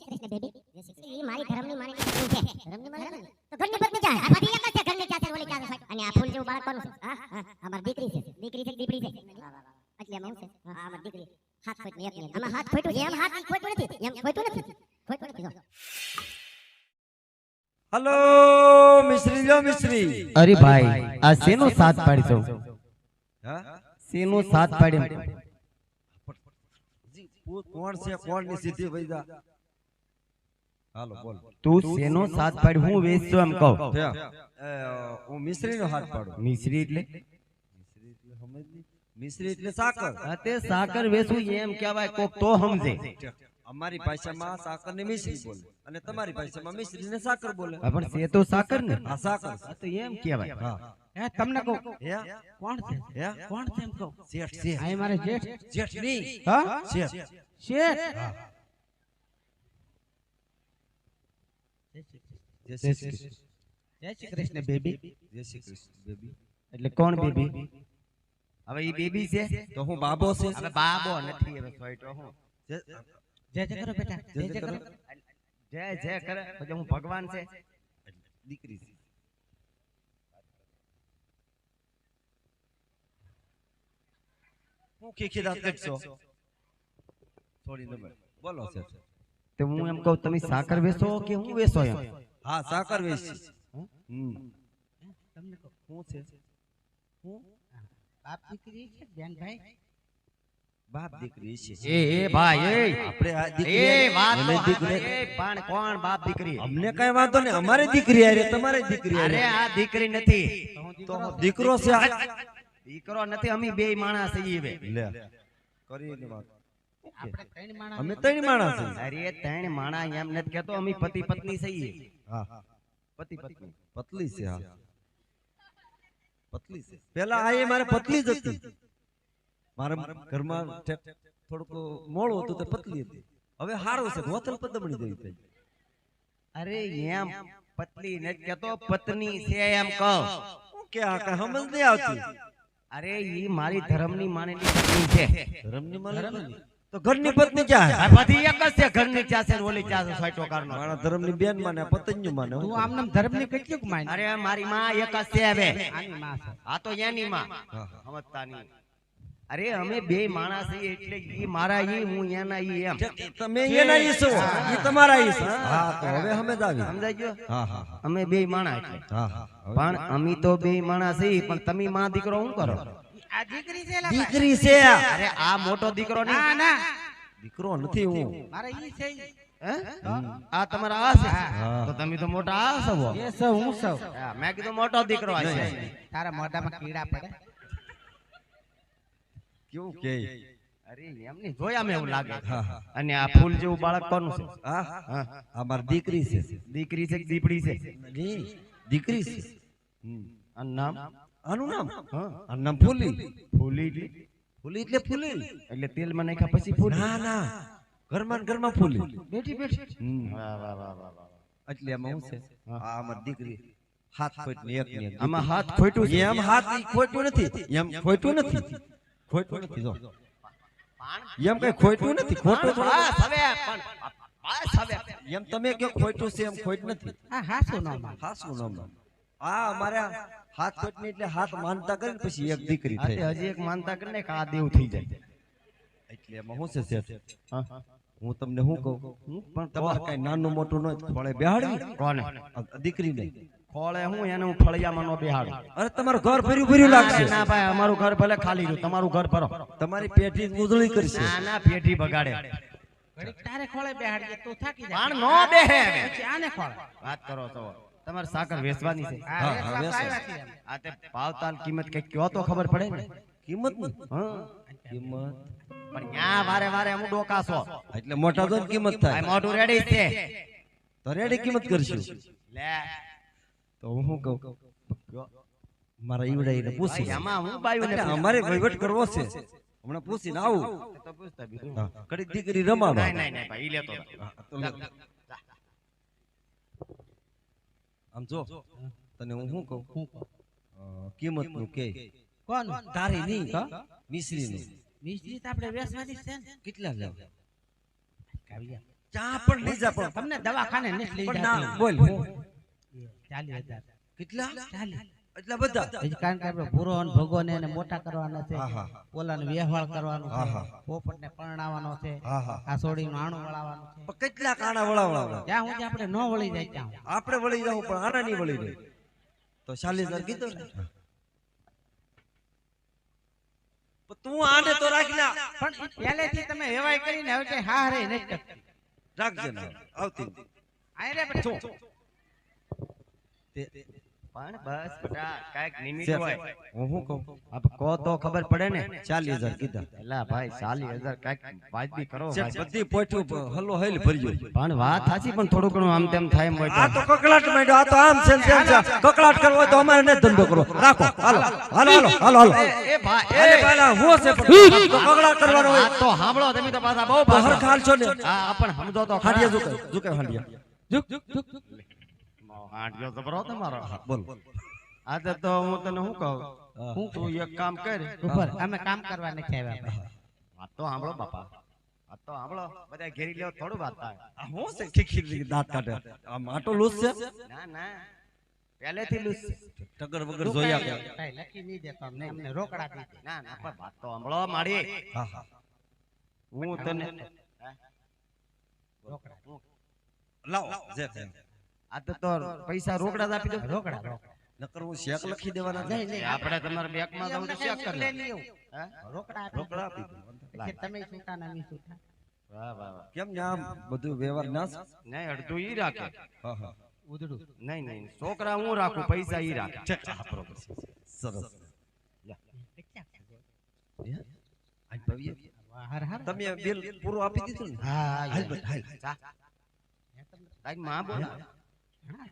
Krishna baby. ઈ મારી ધર્મની માની છે. ધર્મની માની તો ઘરની પત્ની ચા આ બધી એક છે ઘરની ચા ઓલી ચા અને આ ફૂલ જેવું બાળક કોનું છે? હા હા અમાર દીકરી છે. દીકરી છે કે છે? એટલે એમાં છે? હા. અમાર દીકરી. હાથ ફોટ એક ની આમાં હાથ ફોટું એમ હાથ ઈ નથી. એમ ખોટું નથી. ખોટું નથી. હલો મિશ્રી લો મિશ્રી અરે ભાઈ આ શેનો સાથ પાડશો હા? શેનો સાથ પાડ્યો? કોણ છે? કોણની સીધી વૈદા? હાલો બોલ. તું સેનો સાથ પાડ્યો? હું વેચતો એમ કહું. હું મિશ્રી નો હાથ પાડું. મિશ્રી એટલે? મિશ્રી એટલે સાકર. હા તે સાકર વેચું એમ કહેવાય કોક તો સમજે. અમારી ભાષામાં સાકર ને મિશ્રી બોલે. અને તમારી ભાષામાં મિશ્રી ને સાકર બોલે. પણ છે તો સાકર ને. આ સાકર. તો એમ કહેવાય. હા. હે તમને કહું? હે? કોણ છે? હે? કોણ છે એમ કહું? શેઠ શેઠ. અહીં મારે જેઠ. જેઠ નહીં હા? શેઠ. શેઠ? જય શ્રી કૃષ્ણ જય શ્રી કૃષ્ણ બેબી જય શ્રી કૃષ્ણ બેબી એટલે કોણ બેબી? હવે ઈ બેબી છે? તો હું બાબો છે? હવે બાબો નથી હવે સોયટો હું. જય- જય જય કરો બેટા જય જય કરો. જય જય કરે. પછી હું ભગવાન છે? દીકરી છે. હું ખીખી દાંત કાઢશો થોડી નંબર. બોલો છે તો હું એમ કહું તમે સાકર વેચો કે હું વેચો એમ? હા સાકર વેચી. હમ. તમને કહું શું છે? હું? બાપ દીકરી છે ધ્યાનભાઈ ભાઈ બાપ દીકરી છે. એ એ ભાઈ એ. આપણે આ એ વાત તો દીકરી પણ કોણ બાપ દીકરી? અમને કઈ વાંધો નહીં અમારી દીકરી આરે તમારી દીકરી અરે આ દીકરી નથી. તો દીકરો છે આ. દીકરો નથી અમે બે માણસ છીએ બે લે કરીને વાત. આપણે ત્રણ માણસ અમે ત્રણ માણસ છીએ. અરે ત્રણ માણસ એમ નથી કેતો અમે પતિ પત્ની છીએ. હા. પતિ પત્ની. પતલી છે હા. પતલી છે પેલા આ એ મારે પતલી જ હતી. મારા ઘરમાં થોડુંક મોળું હતું તો પતલી હતી. હવે હારો છે હોતલ પદમણી જેવી થઈ અરે એમ પતલી નથી કેતો પત્ની છે એમ કહો. હું કે આ કઈ સમજ નહીં આવતી. અરે ઈ મારી ધર્મની માનેલી પત્ની છે. ધર્મની માને તો ઘરની પત્ની ક્યાં બધી એક જ છે ઘરની ચા છે ઓલી ચા છે સોયટો કારનો. મારા ધર્મની બેન માને પતંજુ માને તું આમ નામ ધર્મ કેટલીક માન? અરે મારી માં એક જ છે હવે. આની માં છે. આ તો એની માં. હા. સમજતાની. અરે અમે બે માણસ એટલે ઈ મારા ઈ હું એના ઈ એમ. તમે એના ઈ છો. ઈ તમારા ઈ છો. હા. તો હવે સમજ આવી. સમજાઈ ગયો? હા હા હા. અમે બે માણસ હા પણ અમે તો બે માણસ પણ તમે માં દીકરો શું કરો? આ દીકરી છે દીકરી છે. અરે આ મોટો દીકરો ના નહીં. ના દીકરો નથી હું. મારે ઈ છે. આ તમારા આ છે? તો તમે તો મોટા આ છો એ સૌ હું સૌ મેં કીધું મોટો દીકરો આ છે. તારા મોઢામાં કીડા પડે. કેવું કે? અરે એમને જોયા મેં એવું લાગે. અને આ ફૂલ જેવું બાળક કોનું છે? હા હા. મારી દીકરી છે. દીકરી છે કે દીપડી છે? નહીં, દીકરી છે. હમ. આ નામ? આનું નામ? હા. નામ ફૂલી. ફૂલી એટલે? ફૂલી એટલે ફૂલી. એટલે તેલમાં નાખ્યા પછી ફૂલી. ના ના. ઘરમાં ઘરમાં ફૂલી. બેઠી બેઠી. વાહ વાહ વાહ વાહ. એટલે આમાં હું છે? આ અમાર દીકરી. હાથ ખોટ ને એક ને આમાં હાથ ખોટું છે. એમ હાથ ઈ ખોટું નથી. એમ ખોટું નથી. ખોટું નથી જો. એમ કઈ ખોટું નથી. ખોટું થોડું- બસ હવે પણ બસ હવે. એમ તમે કે ખોટું છે એમ ખોટ નથી. હા હા શું નામ હાસનું નામ. આ અમારે હાથ પેટની એટલે હાથ માનતા કરીને પછી એક દીકરી થઈ હજી એક માનતા કરીને કે આ દેવ થઈ જાય. એટલે એમાં હું છે શેઠ? હું. તમને શું કહું? હું પણ તમારે કઈ નાનું મોટું ન ફળે બેહાડી? કોને? દીકરી દીકરીને ખોળે હું એને હું ફળિયામાં નો બેહાડું. અરે તમારું ઘર ભર્યું ભર્યું લાગશે. ના ભાઈ અમારું ઘર ભલે ખાલી રહ્યું તમારું ઘર ભરો. તમારી પેઢી ઉજળી કરશે. ના ના પેઢી બગાડે. ઘડીક તારે ખોળે બેહાડીએ તું થાકી જાય. નો બેહે આને ખોળે. વાત કરો તો. તમારે સાકર વેચવાની છે. આ તે ભાવતાલ કિંમત કઈ કયો તો ખબર પડે ને? કિંમતની? હા. કિંમત? પણ ન્યા વારે વારે હું ડોકાશો એટલે મોટા તો કિંમત થાય. મોટું રેડી છે. તો રેડી કિંમત કરશું. લે. તો હું કહું મારા ઈવડાઈને પૂછી. આમાં હું બાયુને અમારે વહીવટ કરવો છે. હમણાં પૂછીને આવું. તો પૂછતા બીજું. કડી દીકરી રમાડો નહીં નહીં નહીં ભાઈ ઈ લેતો હતો. હા, તો લે. આમ જો તને હું શું કહું? શું કિંમતનું કે. કોણ? તારી નહીં મિશ્રી નું મિશ્રી તો આપણે વેસવાની જ છે કેટલા લેવ? કાવ્યા. ચા પણ લઈ જા પણ તમને દવાખાને નથી લઈ પણ ના. બોલ. હું ચાલીસ હજાર. કેટલા? ચાલીસ. એટલા બધા. કારણ કે આપણે ભૂરો અને ભગોને એને મોટા કરવાના છે. હા હા. વ્યવહાર કરવાનો છે. હા. પોપટને પરણાવવાનો છે. આ સોડી નું આણું વળાવવાનું છે. કેટલા કાણા વળાવડા જ્યાં સુધી આપણે ન વળી જાય ત્યાં આપણે વળી જાવ પણ આના નહીં વળી જાય તો ચાલીસ હજાર કીધો ને. તું આને તો રાખી લે. પણ પહેલેથી તમે હેવાય કરીને હવે કઈ હા રે નહીં ટકતી. રાખજે ને આવતી. આય રે બધું. તે પણ બસ બેટા કાંઈક હોય. હું શું કહું? આપ કહો તો ખબર પડે ને? હજાર કીધા. એલા ભાઈ ચાલીસ હજાર કાંઈક વાજબી કરો ભાઈ. બધી પોઠ્યું હલ્લો હૈલ ભર્યો. પણ વાત સાચી પણ થોડું ઘણું આમ તેમ થાય એમ હોય આ તો. કકળાટ માંડ્યો આ તો આમ છે તેમ છે કકળાટ કરવો હોય તો અમારે ને ધંધો કરો રાખો. હાલો હાલો હાલો હાલો હાલો. એ ભાઈ અરે એ પેલા હું છે કકળાટ કરવાનો હોય. તો સાંભળો તમે તો પાછા બહુ બહાર ખાલ છો ને. હા પણ સમજો તો ખરા. હાંડિયા ઝુકે ઝુકે હાંડિયા. ઝુક, ઝુક, ઝુક, ઝુક. તો મારો તમારો. બોલ. આજે તો હું તને શું કહું? હું. તું એક કામ કર. ઉપર અમે કામ કરવા નથી આવ્યા. વાત તો સાંભળો બાપા. વાત તો સાંભળો. બધા ઘેરી લેવો થોડું વાત થાય. હું છે? ખીખી દાંત કાઢે. આ માટો લૂસ છે? ના ના. પહેલેથી લૂસ ટગર વગર જોયા કે કાંઈ લખી નહીં દેતો અમને અમને રોકડા દીધે. ના ના પણ વાત તો સાંભળો મારી. હા હા. હું તને રોકડા. લાવ જે છે આ તો તો પૈસા રોકડા જ આપી દો રોકડા રોકડા. નકર હું શેક લખી દેવાના છે. નહીં, નહીં. આપણે તમારા બેંકમાં જવું તો શેક કરી લઈ લો. લઈએ. હા? રોકડા રોકડા આપી દો. તમે છૂટા ના મી છૂટા. વાહ વાહ કેમ બધું વ્યવહાર ના નહીં અડધું ઈ રાખે. હા હા. ઉધડું. નહીં નહીં છોકરા હું રાખું? પૈસા ઈ રાખે. હા, સરસ. તમે બિલ પૂરું આપી દીધું ને? હા હાલ હાલ બેટા, હાલ. જા. તારી માં બોલે.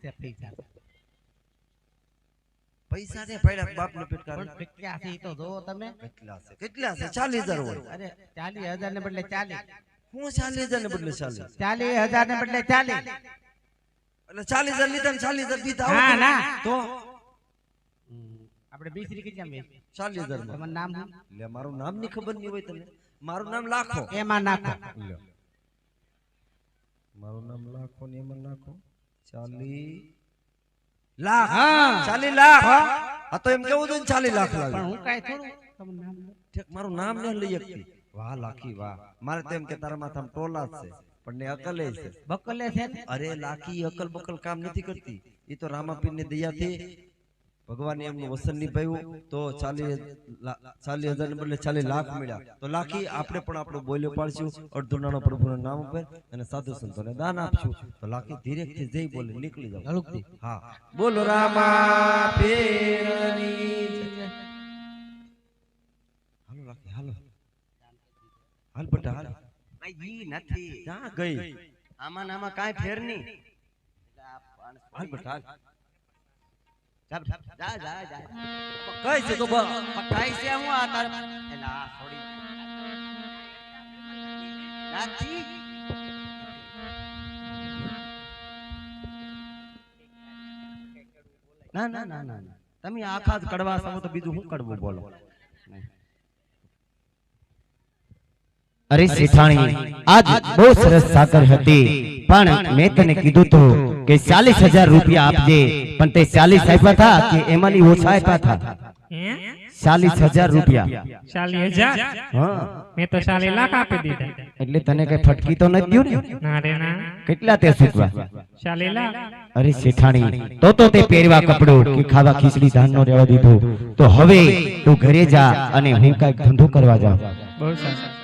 છે પૈસા પૈસા ને પડ્યા બાપ ને પેટ પણ કેટલા છે તો જો તમે. કેટલા છે? કેટલા છે? 40000 હોય. અરે ચાલીસ હજાર ને બદલે ચાલીસ. હું ચાલીસ હજાર ને બદલે ચાલીસ ચાલીસ. હજાર ને બદલે ચાલીસ. એટલે ચાલીસ હજાર લીધા ને ચાલીસ હજાર દીધા. હા ના તો આપણે બીસરી કેટલા બેસી ચાલીસ હજારમાં તમારું નામ લે મારું નામની ખબર નહીં હોય તને મારું નામ લાખો. એમાં નાખો. મારું નામ લાખો ને એમાં નાખો. ચાલી લાખ. હા. ચાલી લાખ. આ તો એમ કેવું હતું ચાલી લાખ પણ હું કાંઈ થોડું મારું નામ ને લઈ શકતી. વાહ લાખી વાહ. મારે તો એમ કે તારા માથામાં ટોલા છે પણ ને અકલે છે. બકલે છે અરે લાખી અકલ બકલ કામ નથી કરતી. એ તો રામાપીરની દયાથી ભગવાને એમનું વસન નિભાવ્યું તો ચાલીસ ચાલીસ હજાર ને બદલે ચાલીસ લાખ મળ્યા. તો લાખી આપણે પણ આપણું બોલ્યો પાડશું અડધું નાનો પ્રભુના નામ ઉપર અને સાધુ સંતોને દાન આપશું. તો લાખી ધીરેથી જઈ બોલે નીકળી જાવ હા. બોલો રામા પીરની હાલો લાખી હાલો. હાલ બટા હાલ. ભાઈ નથી. ક્યાં ગઈ? આમાં આમાં કાંઈ ફેર નહીં. હાલ બટા હાલ. જા જા જા કઈ છે તો બા છે હું આ તાર એલા આ નાથી ના ના ના ના ના. તમે આખા જ કડવા છો તો બીજું શું કડવું બોલો? અરે શેઠાણી આજ બહુ સરસ સાકર હતી પણ મેં તને કીધું તું કે ચાલીસ હજાર રૂપિયા આપજે. પણ તે ચાલીસ આપ્યા હતા કે એમાંની ઓછા આપ્યા હતા ચાલીસ હજાર રૂપિયા. ચાલીસ હજાર? મેં તો ચાલીસ લાખ આપી દીધા. એટલે તને કઈ ફટકી તો નથી દ્યું ને? ના રે ના. કેટલા તે સૂચવા ચાલીસ લાખ. અરે શેઠાણી તો તો તે પહેરવા કપડું કે ખાવા ખીચડી ધાન નો રેવા દીધું. તો હવે તું ઘરે જા અને હું કંઈક ધંધો કરવા જાઉં. બહુ સારું.